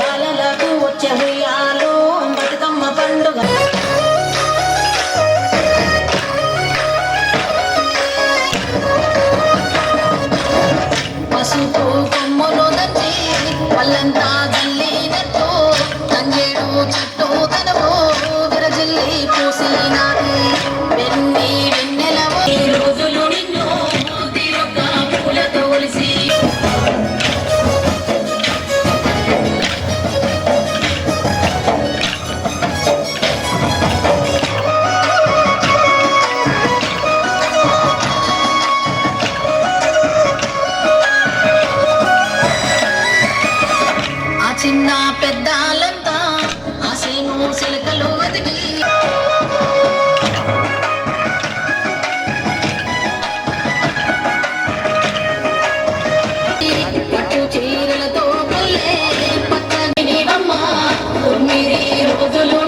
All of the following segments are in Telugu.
బాలలకు వచ్చే నా పెద్దాలంతా ఆశను సిలకలు వెతికి. పట్టు చీరలతో పల్లె పచ్చని నీవమ్మ రోజులు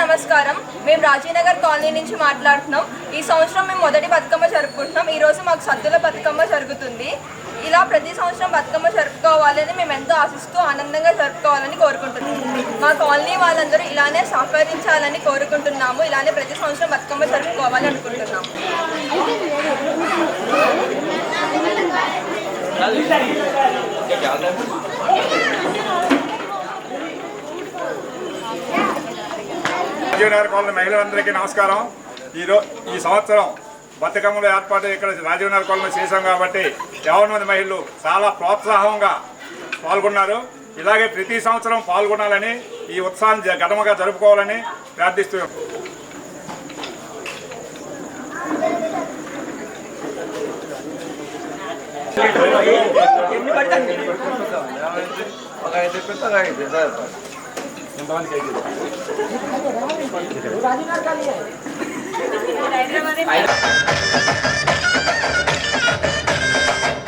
నమస్కారం. మేము రాజీనగర్ కాలనీ నుంచి మాట్లాడుతున్నాం. ఈ సంవత్సరం మేము మొదటి బతుకమ్మ జరుపుకుంటున్నాం. ఈరోజు మాకు సద్దుల బతుకమ్మ జరుగుతుంది. ఇలా ప్రతి సంవత్సరం బతుకమ్మ జరుపుకోవాలని మేము ఎంతో ఆశిస్తూ ఆనందంగా జరుపుకోవాలని కోరుకుంటున్నాం. మా కాలనీ వాళ్ళందరూ ఇలానే సహకరించాలని కోరుకుంటున్నాము. ఇలానే ప్రతి సంవత్సరం బతుకమ్మ జరుపుకోవాలని అనుకుంటున్నాము రాజీవ్నగర్ కాలనీ మహిళలందరికీ నమస్కారం. ఈరో ఈ సంవత్సరం బతుకమ్మల ఏర్పాటు ఇక్కడ రాజీవ్నగర్ కాలనీ చేశాం కాబట్టి యావన్ మంది మహిళలు చాలా ప్రోత్సాహంగా పాల్గొన్నారు. ఇలాగే ప్రతి సంవత్సరం పాల్గొనాలని ఈ ఉత్సాహాన్ని జ- జరుపుకోవాలని ప్రార్థిస్తున్నాం.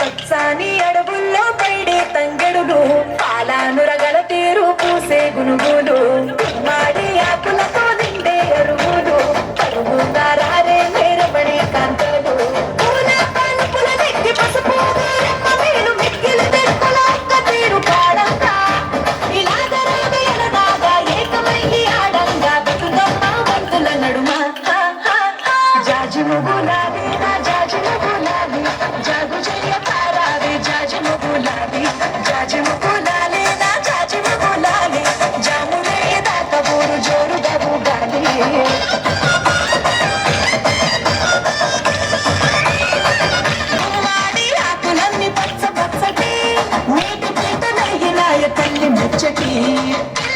పచ్చని అడవుల్లో పైడే తంగెడులు. मुझकी